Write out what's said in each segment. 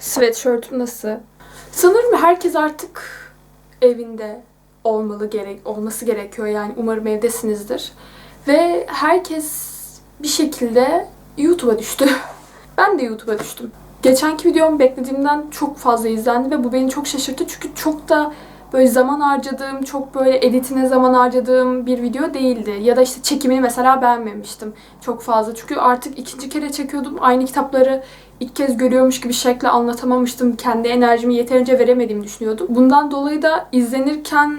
Sweatshirt'üm nasıl? Sanırım herkes artık evinde olmalı gerek olması gerekiyor yani umarım evdesinizdir. Ve herkes bir şekilde YouTube'a düştü. ben de YouTube'a düştüm. Geçenki videom beklediğimden çok fazla izlendi ve bu beni çok şaşırttı çünkü çok da böyle zaman harcadığım, çok böyle editine zaman harcadığım bir video değildi. Ya da işte çekimini mesela beğenmemiştim çok fazla. Çünkü artık ikinci kere çekiyordum. Aynı kitapları ilk kez görüyormuş gibi şekle anlatamamıştım. Kendi enerjimi yeterince veremediğimi düşünüyordum. Bundan dolayı da izlenirken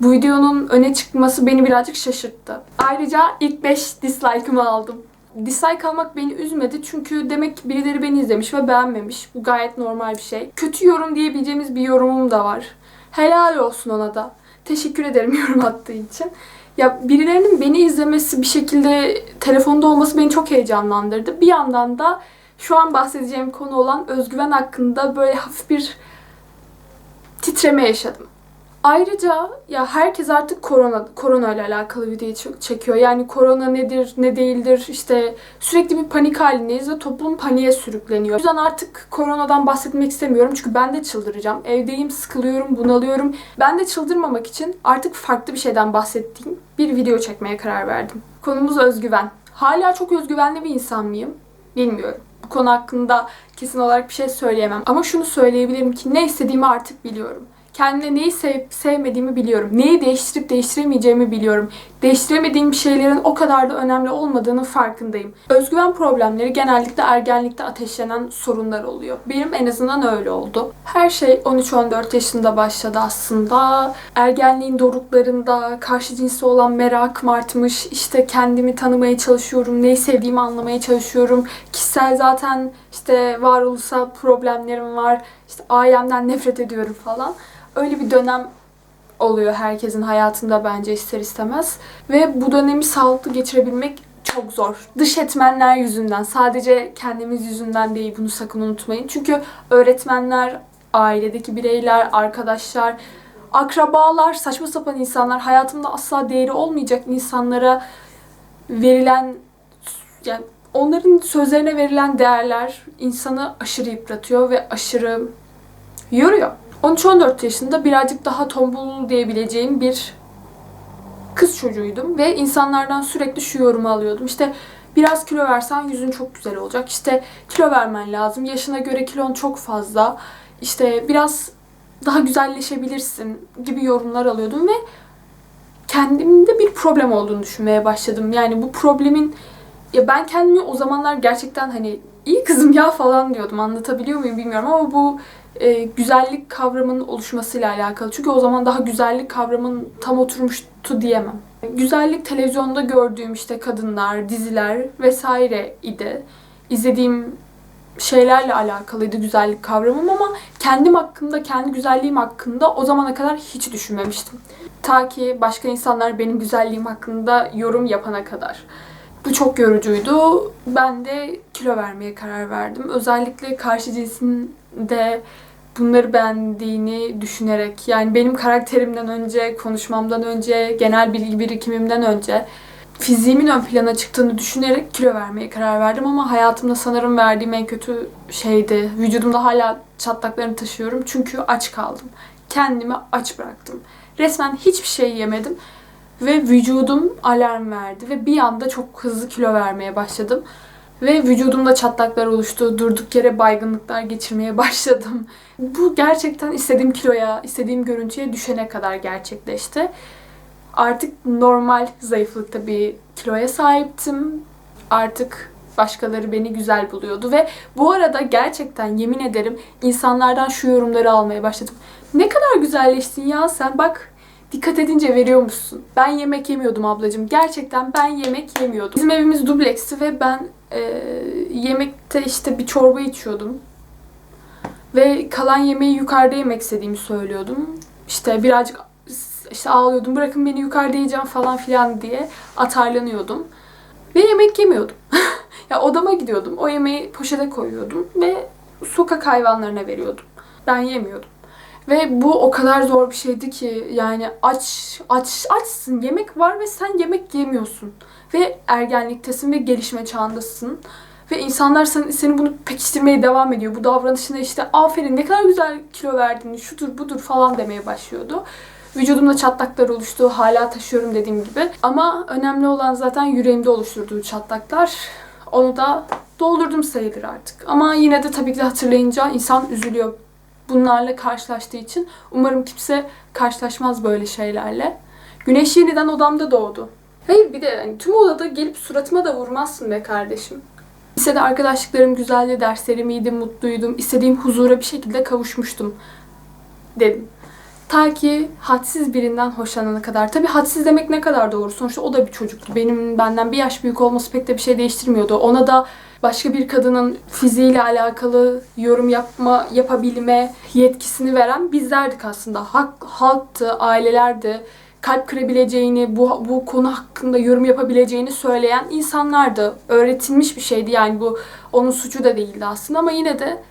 bu videonun öne çıkması beni birazcık şaşırttı. Ayrıca ilk 5 dislike'ımı aldım. Dislike almak beni üzmedi çünkü demek ki birileri beni izlemiş ve beğenmemiş. Bu gayet normal bir şey. Kötü yorum diyebileceğimiz bir yorumum da var. Helal olsun ona da. Teşekkür ederim yorum attığı için. Ya birilerinin beni izlemesi bir şekilde telefonda olması beni çok heyecanlandırdı. Bir yandan da şu an bahsedeceğim konu olan özgüven hakkında böyle hafif bir titreme yaşadım. Ayrıca ya herkes artık korona korona ile alakalı video çekiyor. Yani korona nedir, ne değildir işte sürekli bir panik halindeyiz ve toplum paniğe sürükleniyor. O yüzden artık koronadan bahsetmek istemiyorum çünkü ben de çıldıracağım. Evdeyim, sıkılıyorum, bunalıyorum. Ben de çıldırmamak için artık farklı bir şeyden bahsettiğim bir video çekmeye karar verdim. Konumuz özgüven. Hala çok özgüvenli bir insan mıyım? Bilmiyorum. Konu hakkında kesin olarak bir şey söyleyemem. Ama şunu söyleyebilirim ki ne istediğimi artık biliyorum. Kendime neyi sevip sevmediğimi biliyorum. Neyi değiştirip değiştiremeyeceğimi biliyorum. Değiştiremediğim şeylerin o kadar da önemli olmadığının farkındayım. Özgüven problemleri genellikle ergenlikte ateşlenen sorunlar oluyor. Benim en azından öyle oldu. Her şey 13-14 yaşında başladı aslında. Ergenliğin doruklarında karşı cinsi olan merakım artmış. İşte kendimi tanımaya çalışıyorum. Neyi sevdiğimi anlamaya çalışıyorum. Kişisel zaten işte varoluşsal problemlerim var. İşte ailemden nefret ediyorum falan. Öyle bir dönem oluyor herkesin hayatında bence ister istemez. Ve bu dönemi sağlıklı geçirebilmek çok zor. Dış etmenler yüzünden, sadece kendimiz yüzünden değil bunu sakın unutmayın. Çünkü öğretmenler, ailedeki bireyler, arkadaşlar, akrabalar, saçma sapan insanlar, hayatımda asla değeri olmayacak insanlara verilen yani onların sözlerine verilen değerler insanı aşırı yıpratıyor ve aşırı yoruyor. 13-14 yaşında birazcık daha tombul diyebileceğim bir kız çocuğuydum ve insanlardan sürekli şu yorumu alıyordum. İşte biraz kilo versen yüzün çok güzel olacak. İşte kilo vermen lazım. Yaşına göre kilon çok fazla. İşte biraz daha güzelleşebilirsin gibi yorumlar alıyordum ve kendimde bir problem olduğunu düşünmeye başladım. Yani bu problemin ya ben kendimi o zamanlar gerçekten hani iyi kızım ya falan diyordum. Anlatabiliyor muyum bilmiyorum ama bu e, güzellik kavramının oluşmasıyla alakalı. Çünkü o zaman daha güzellik kavramının tam oturmuştu diyemem. Güzellik televizyonda gördüğüm işte kadınlar, diziler vesaire idi. İzlediğim şeylerle alakalıydı güzellik kavramım ama kendim hakkında, kendi güzelliğim hakkında o zamana kadar hiç düşünmemiştim. Ta ki başka insanlar benim güzelliğim hakkında yorum yapana kadar. Bu çok yorucuydu. Ben de kilo vermeye karar verdim. Özellikle karşı cinsin de bunları beğendiğini düşünerek yani benim karakterimden önce, konuşmamdan önce, genel bilgi birikimimden önce fiziğimin ön plana çıktığını düşünerek kilo vermeye karar verdim ama hayatımda sanırım verdiğim en kötü şeydi. Vücudumda hala çatlaklarını taşıyorum çünkü aç kaldım. Kendimi aç bıraktım. Resmen hiçbir şey yemedim ve vücudum alarm verdi ve bir anda çok hızlı kilo vermeye başladım. Ve vücudumda çatlaklar oluştu. Durduk yere baygınlıklar geçirmeye başladım. Bu gerçekten istediğim kiloya, istediğim görüntüye düşene kadar gerçekleşti. Artık normal zayıflıkta bir kiloya sahiptim. Artık başkaları beni güzel buluyordu ve bu arada gerçekten yemin ederim insanlardan şu yorumları almaya başladım. Ne kadar güzelleştin ya sen bak dikkat edince veriyormuşsun. Ben yemek yemiyordum ablacığım. Gerçekten ben yemek yemiyordum. Bizim evimiz dubleksti ve ben e, yemekte işte bir çorba içiyordum. Ve kalan yemeği yukarıda yemek istediğimi söylüyordum. İşte birazcık işte ağlıyordum. Bırakın beni yukarıda yiyeceğim falan filan diye atarlanıyordum. Ve yemek yemiyordum. ya odama gidiyordum. O yemeği poşete koyuyordum ve sokak hayvanlarına veriyordum. Ben yemiyordum. Ve bu o kadar zor bir şeydi ki yani aç aç açsın yemek var ve sen yemek yemiyorsun ve ergenliktesin ve gelişme çağındasın Ve insanlar seni, seni bunu pekiştirmeye devam ediyor. Bu davranışına işte aferin ne kadar güzel kilo verdin, şudur budur falan demeye başlıyordu. Vücudumda çatlaklar oluştu. Hala taşıyorum dediğim gibi. Ama önemli olan zaten yüreğimde oluşturduğu çatlaklar. Onu da doldurdum sayılır artık. Ama yine de tabii ki de hatırlayınca insan üzülüyor. Bunlarla karşılaştığı için. Umarım kimse karşılaşmaz böyle şeylerle. Güneş yeniden odamda doğdu. Hayır bir de hani tüm odada gelip suratıma da vurmazsın be kardeşim. Lisede arkadaşlıklarım güzeldi, derslerim iyiydi, mutluydum. İstediğim huzura bir şekilde kavuşmuştum dedim. Ta ki hadsiz birinden hoşlanana kadar. Tabii hadsiz demek ne kadar doğru. Sonuçta o da bir çocuktu. Benim benden bir yaş büyük olması pek de bir şey değiştirmiyordu. Ona da başka bir kadının fiziğiyle alakalı yorum yapma, yapabilme yetkisini veren bizlerdik aslında. Hak, halktı, ailelerdi. Kalp kırabileceğini, bu, bu konu hakkında yorum yapabileceğini söyleyen insanlardı. Öğretilmiş bir şeydi yani bu onun suçu da değildi aslında ama yine de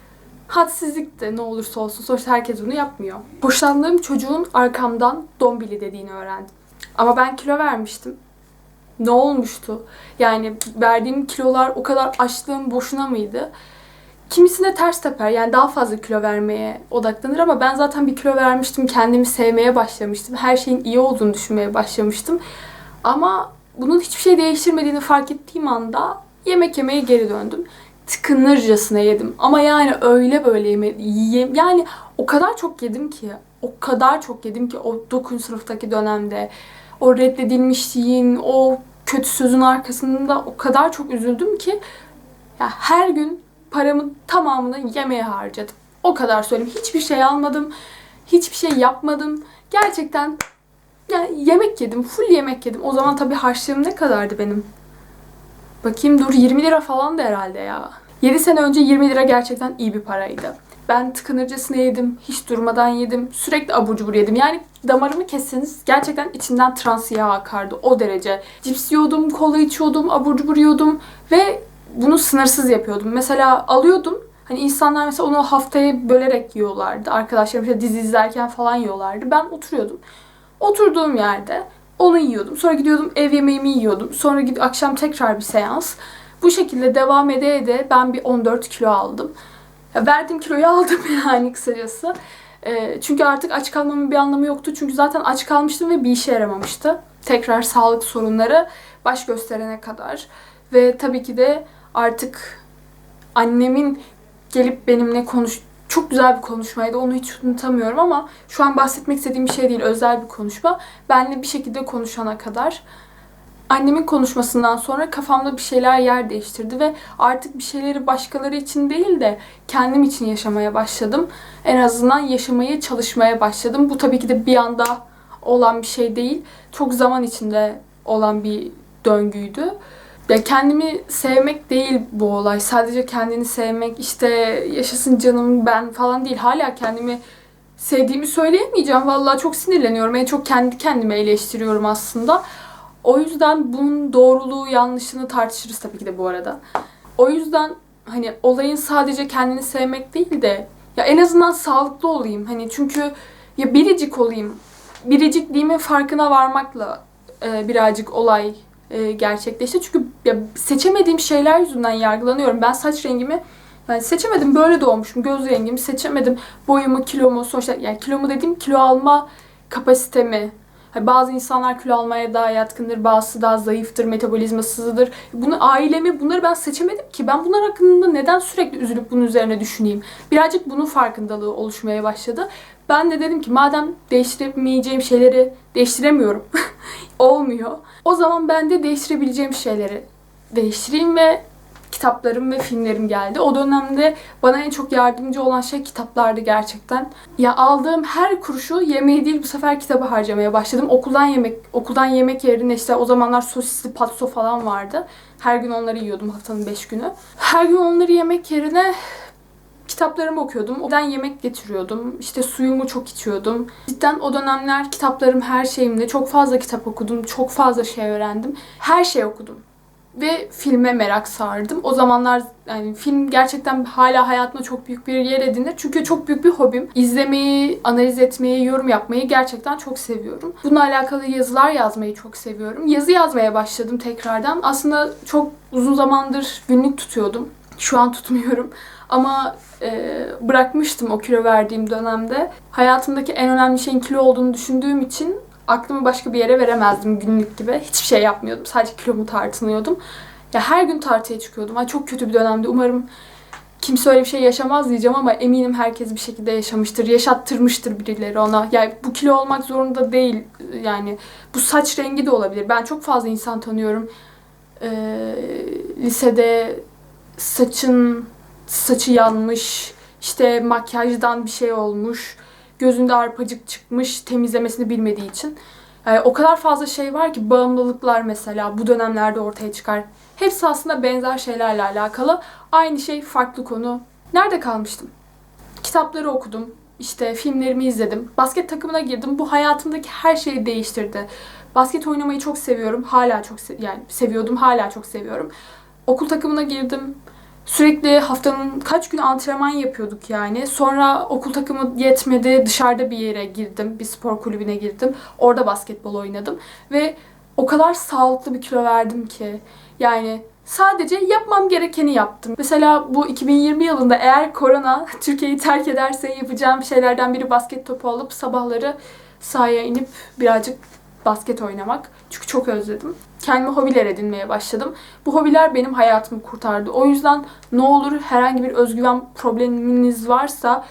hadsizlik de ne olursa olsun sonuçta herkes bunu yapmıyor. Hoşlandığım çocuğun arkamdan dombili dediğini öğrendim. Ama ben kilo vermiştim. Ne olmuştu? Yani verdiğim kilolar o kadar açlığım boşuna mıydı? Kimisine ters teper yani daha fazla kilo vermeye odaklanır ama ben zaten bir kilo vermiştim. Kendimi sevmeye başlamıştım. Her şeyin iyi olduğunu düşünmeye başlamıştım. Ama bunun hiçbir şey değiştirmediğini fark ettiğim anda yemek yemeye geri döndüm tıkınırcasına yedim. Ama yani öyle böyle yeme yiyem yani o kadar çok yedim ki o kadar çok yedim ki o 9. sınıftaki dönemde o reddedilmişliğin o kötü sözün arkasında o kadar çok üzüldüm ki ya her gün paramın tamamını yemeğe harcadım. O kadar söyleyeyim. Hiçbir şey almadım. Hiçbir şey yapmadım. Gerçekten yani yemek yedim. Full yemek yedim. O zaman tabii harçlığım ne kadardı benim? Bakayım dur 20 lira falan da herhalde ya. 7 sene önce 20 lira gerçekten iyi bir paraydı. Ben tıkınırcasına yedim, hiç durmadan yedim, sürekli abur cubur yedim. Yani damarımı kesseniz gerçekten içinden trans yağ akardı o derece. Cips yiyordum, kola içiyordum, abur cubur yiyordum ve bunu sınırsız yapıyordum. Mesela alıyordum, hani insanlar mesela onu haftaya bölerek yiyorlardı. Arkadaşlarım işte dizi izlerken falan yiyorlardı. Ben oturuyordum. Oturduğum yerde onu yiyordum. Sonra gidiyordum ev yemeğimi yiyordum. Sonra gidip akşam tekrar bir seans. Bu şekilde devam ede ede ben bir 14 kilo aldım. Verdiğim kiloyu aldım yani kısacası. E, çünkü artık aç kalmamın bir anlamı yoktu. Çünkü zaten aç kalmıştım ve bir işe yaramamıştı. Tekrar sağlık sorunları baş gösterene kadar. Ve tabii ki de artık annemin gelip benimle konuş çok güzel bir konuşmaydı. Onu hiç unutamıyorum ama şu an bahsetmek istediğim bir şey değil. Özel bir konuşma. Benle bir şekilde konuşana kadar annemin konuşmasından sonra kafamda bir şeyler yer değiştirdi ve artık bir şeyleri başkaları için değil de kendim için yaşamaya başladım. En azından yaşamaya çalışmaya başladım. Bu tabii ki de bir anda olan bir şey değil. Çok zaman içinde olan bir döngüydü. Ya kendimi sevmek değil bu olay. Sadece kendini sevmek, işte yaşasın canım ben falan değil. Hala kendimi sevdiğimi söyleyemeyeceğim. Vallahi çok sinirleniyorum. En çok kendi kendime eleştiriyorum aslında. O yüzden bunun doğruluğu, yanlışını tartışırız tabii ki de bu arada. O yüzden hani olayın sadece kendini sevmek değil de ya en azından sağlıklı olayım. Hani çünkü ya biricik olayım. Biricikliğimin farkına varmakla e, birazcık olay e, gerçekleşti. Çünkü ya seçemediğim şeyler yüzünden yargılanıyorum. Ben saç rengimi yani seçemedim böyle doğmuşum. Göz rengimi seçemedim. Boyumu, kilomu, sonuçta yani kilomu dediğim kilo alma kapasitemi. Hani bazı insanlar kilo almaya daha yatkındır, bazısı daha zayıftır, metabolizmasızdır. Bunu ailemi, bunları ben seçemedim ki. Ben bunlar hakkında neden sürekli üzülüp bunun üzerine düşüneyim? Birazcık bunun farkındalığı oluşmaya başladı. Ben de dedim ki madem değiştiremeyeceğim şeyleri değiştiremiyorum. Olmuyor. O zaman ben de değiştirebileceğim şeyleri değiştireyim ve kitaplarım ve filmlerim geldi. O dönemde bana en çok yardımcı olan şey kitaplardı gerçekten. Ya aldığım her kuruşu yemeği değil bu sefer kitabı harcamaya başladım. Okuldan yemek okuldan yemek yerine işte o zamanlar sosisli patso falan vardı. Her gün onları yiyordum haftanın 5 günü. Her gün onları yemek yerine kitaplarımı okuyordum. Odan yemek getiriyordum. İşte suyumu çok içiyordum. Cidden o dönemler kitaplarım her şeyimde. Çok fazla kitap okudum. Çok fazla şey öğrendim. Her şey okudum. Ve filme merak sardım. O zamanlar yani film gerçekten hala hayatımda çok büyük bir yer edinir. Çünkü çok büyük bir hobim. İzlemeyi, analiz etmeyi, yorum yapmayı gerçekten çok seviyorum. Bununla alakalı yazılar yazmayı çok seviyorum. Yazı yazmaya başladım tekrardan. Aslında çok uzun zamandır günlük tutuyordum. Şu an tutmuyorum. Ama e, bırakmıştım o kilo verdiğim dönemde. Hayatımdaki en önemli şeyin kilo olduğunu düşündüğüm için aklımı başka bir yere veremezdim günlük gibi. Hiçbir şey yapmıyordum. Sadece kilomu tartınıyordum. Ya her gün tartıya çıkıyordum. Ay çok kötü bir dönemde. Umarım kimse öyle bir şey yaşamaz diyeceğim ama eminim herkes bir şekilde yaşamıştır. Yaşattırmıştır birileri ona. Yani bu kilo olmak zorunda değil. Yani bu saç rengi de olabilir. Ben çok fazla insan tanıyorum. Ee, lisede saçın saçı yanmış, işte makyajdan bir şey olmuş, gözünde arpacık çıkmış temizlemesini bilmediği için. Yani o kadar fazla şey var ki bağımlılıklar mesela bu dönemlerde ortaya çıkar. Hepsi aslında benzer şeylerle alakalı. Aynı şey farklı konu. Nerede kalmıştım? Kitapları okudum. İşte filmlerimi izledim. Basket takımına girdim. Bu hayatımdaki her şeyi değiştirdi. Basket oynamayı çok seviyorum. Hala çok se- yani seviyordum. Hala çok seviyorum. Okul takımına girdim. Sürekli haftanın kaç gün antrenman yapıyorduk yani. Sonra okul takımı yetmedi. Dışarıda bir yere girdim. Bir spor kulübüne girdim. Orada basketbol oynadım. Ve o kadar sağlıklı bir kilo verdim ki. Yani sadece yapmam gerekeni yaptım. Mesela bu 2020 yılında eğer korona Türkiye'yi terk ederse yapacağım şeylerden biri basket topu alıp sabahları sahaya inip birazcık basket oynamak. Çünkü çok özledim. Kendime hobiler edinmeye başladım. Bu hobiler benim hayatımı kurtardı. O yüzden ne olur herhangi bir özgüven probleminiz varsa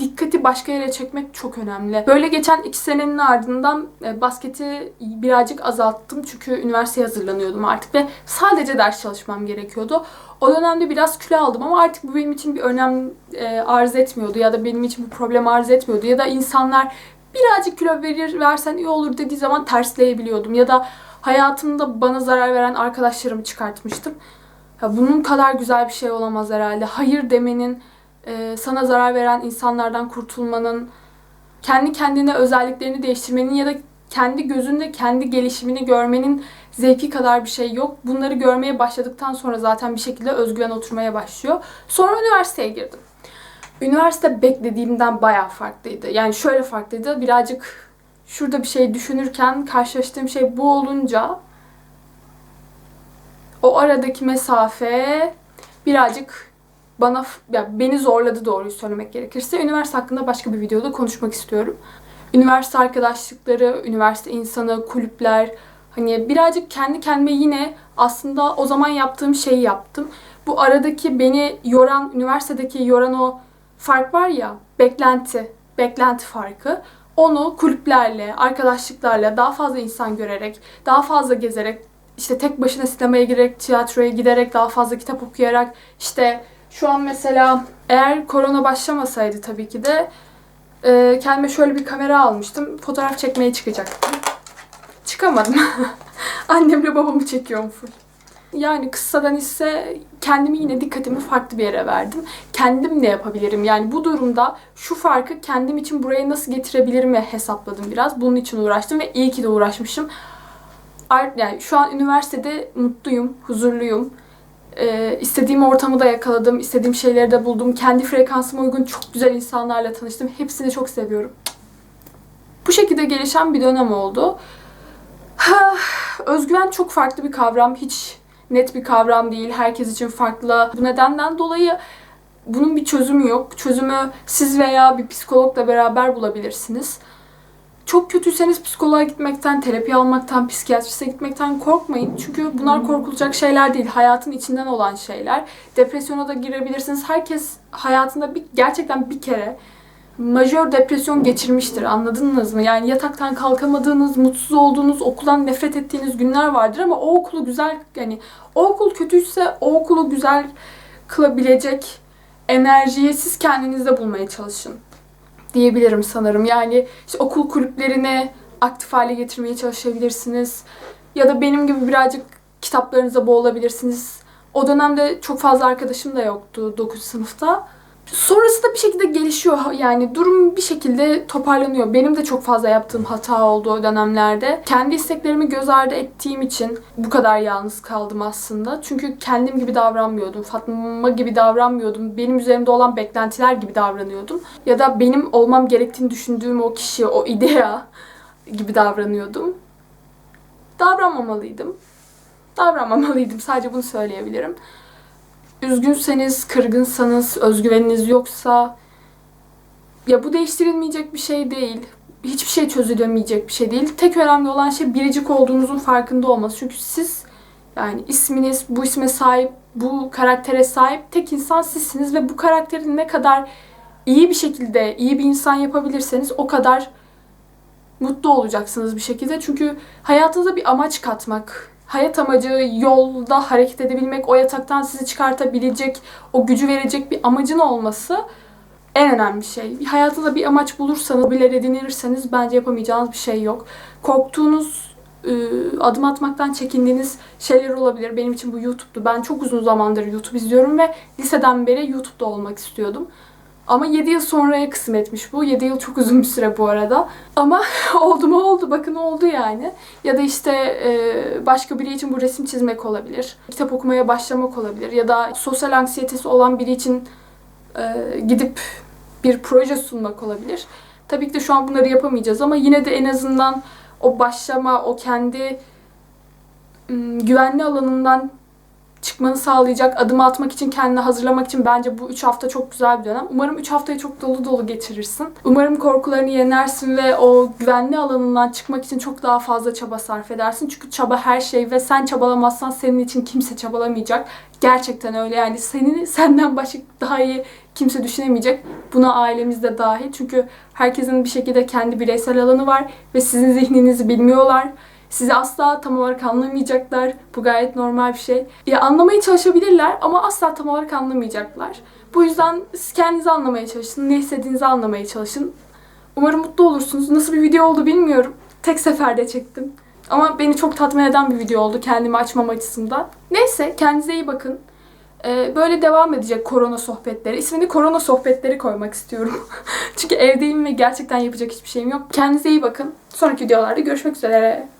dikkati başka yere çekmek çok önemli. Böyle geçen iki senenin ardından e, basketi birazcık azalttım. Çünkü üniversiteye hazırlanıyordum artık ve sadece ders çalışmam gerekiyordu. O dönemde biraz kilo aldım ama artık bu benim için bir önem e, arz etmiyordu ya da benim için bir problem arz etmiyordu ya da insanlar birazcık kilo verir versen iyi olur dediği zaman tersleyebiliyordum ya da hayatımda bana zarar veren arkadaşlarımı çıkartmıştım. Ya bunun kadar güzel bir şey olamaz herhalde. Hayır demenin, e, sana zarar veren insanlardan kurtulmanın, kendi kendine özelliklerini değiştirmenin ya da kendi gözünde kendi gelişimini görmenin zevki kadar bir şey yok. Bunları görmeye başladıktan sonra zaten bir şekilde özgüven oturmaya başlıyor. Sonra üniversiteye girdim. Üniversite beklediğimden bayağı farklıydı. Yani şöyle farklıydı. Birazcık şurada bir şey düşünürken karşılaştığım şey bu olunca o aradaki mesafe birazcık bana ya beni zorladı doğruyu söylemek gerekirse. Üniversite hakkında başka bir videoda konuşmak istiyorum. Üniversite arkadaşlıkları, üniversite insanı, kulüpler hani birazcık kendi kendime yine aslında o zaman yaptığım şeyi yaptım. Bu aradaki beni yoran, üniversitedeki yoran o fark var ya, beklenti, beklenti farkı. Onu kulüplerle, arkadaşlıklarla, daha fazla insan görerek, daha fazla gezerek, işte tek başına sinemaya girerek, tiyatroya giderek, daha fazla kitap okuyarak, işte şu an mesela eğer korona başlamasaydı tabii ki de e, kendime şöyle bir kamera almıştım. Fotoğraf çekmeye çıkacaktım. Çıkamadım. Annemle babamı çekiyorum full. Yani kıssadan ise kendimi yine dikkatimi farklı bir yere verdim. Kendim ne yapabilirim? Yani bu durumda şu farkı kendim için buraya nasıl getirebilirim hesapladım biraz. Bunun için uğraştım ve iyi ki de uğraşmışım. Yani şu an üniversitede mutluyum, huzurluyum. Ee, istediğim ortamı da yakaladım, istediğim şeyleri de buldum. Kendi frekansıma uygun çok güzel insanlarla tanıştım. Hepsini çok seviyorum. Bu şekilde gelişen bir dönem oldu. Özgüven çok farklı bir kavram. Hiç net bir kavram değil. Herkes için farklı. Bu nedenden dolayı bunun bir çözümü yok. Çözümü siz veya bir psikologla beraber bulabilirsiniz. Çok kötüyseniz psikoloğa gitmekten, terapi almaktan, psikiyatriste gitmekten korkmayın. Çünkü bunlar korkulacak şeyler değil. Hayatın içinden olan şeyler. Depresyona da girebilirsiniz. Herkes hayatında bir, gerçekten bir kere majör depresyon geçirmiştir. Anladınız mı? Yani yataktan kalkamadığınız, mutsuz olduğunuz, okuldan nefret ettiğiniz günler vardır ama o okulu güzel yani o okul kötüyse o okulu güzel kılabilecek enerjiyi siz kendinizde bulmaya çalışın diyebilirim sanırım. Yani işte okul kulüplerini aktif hale getirmeye çalışabilirsiniz. Ya da benim gibi birazcık kitaplarınıza boğulabilirsiniz. O dönemde çok fazla arkadaşım da yoktu 9 sınıfta. Sonrası da bir şekilde gelişiyor. Yani durum bir şekilde toparlanıyor. Benim de çok fazla yaptığım hata oldu o dönemlerde. Kendi isteklerimi göz ardı ettiğim için bu kadar yalnız kaldım aslında. Çünkü kendim gibi davranmıyordum. Fatma gibi davranmıyordum. Benim üzerimde olan beklentiler gibi davranıyordum. Ya da benim olmam gerektiğini düşündüğüm o kişi, o idea gibi davranıyordum. Davranmamalıydım. Davranmamalıydım. Sadece bunu söyleyebilirim üzgünseniz, kırgınsanız, özgüveniniz yoksa ya bu değiştirilmeyecek bir şey değil. Hiçbir şey çözülemeyecek bir şey değil. Tek önemli olan şey biricik olduğunuzun farkında olması. Çünkü siz yani isminiz, bu isme sahip, bu karaktere sahip tek insan sizsiniz ve bu karakteri ne kadar iyi bir şekilde, iyi bir insan yapabilirseniz o kadar mutlu olacaksınız bir şekilde. Çünkü hayatınıza bir amaç katmak, hayat amacı yolda hareket edebilmek, o yataktan sizi çıkartabilecek, o gücü verecek bir amacın olması en önemli şey. Hayatınızda bir amaç bulursanız, biler edinirseniz bence yapamayacağınız bir şey yok. Korktuğunuz, ıı, adım atmaktan çekindiğiniz şeyler olabilir. Benim için bu YouTube'du. Ben çok uzun zamandır YouTube izliyorum ve liseden beri YouTube'da olmak istiyordum. Ama 7 yıl sonraya kısmetmiş bu. 7 yıl çok uzun bir süre bu arada. Ama oldu mu oldu. Bakın oldu yani. Ya da işte e, başka biri için bu resim çizmek olabilir. Kitap okumaya başlamak olabilir. Ya da sosyal anksiyetesi olan biri için e, gidip bir proje sunmak olabilir. Tabii ki de şu an bunları yapamayacağız ama yine de en azından o başlama, o kendi güvenli alanından çıkmanı sağlayacak, adım atmak için kendini hazırlamak için bence bu 3 hafta çok güzel bir dönem. Umarım 3 haftayı çok dolu dolu geçirirsin. Umarım korkularını yenersin ve o güvenli alanından çıkmak için çok daha fazla çaba sarf edersin. Çünkü çaba her şey ve sen çabalamazsan senin için kimse çabalamayacak. Gerçekten öyle yani senin senden başka daha iyi kimse düşünemeyecek. Buna ailemiz de dahil. Çünkü herkesin bir şekilde kendi bireysel alanı var ve sizin zihninizi bilmiyorlar. Sizi asla tam olarak anlamayacaklar. Bu gayet normal bir şey. Ya anlamaya çalışabilirler ama asla tam olarak anlamayacaklar. Bu yüzden siz kendinizi anlamaya çalışın. Ne istediğinizi anlamaya çalışın. Umarım mutlu olursunuz. Nasıl bir video oldu bilmiyorum. Tek seferde çektim. Ama beni çok tatmin eden bir video oldu kendimi açmam açısından. Neyse kendinize iyi bakın. Ee, böyle devam edecek korona sohbetleri. İsmini korona sohbetleri koymak istiyorum. Çünkü evdeyim ve gerçekten yapacak hiçbir şeyim yok. Kendinize iyi bakın. Sonraki videolarda görüşmek üzere.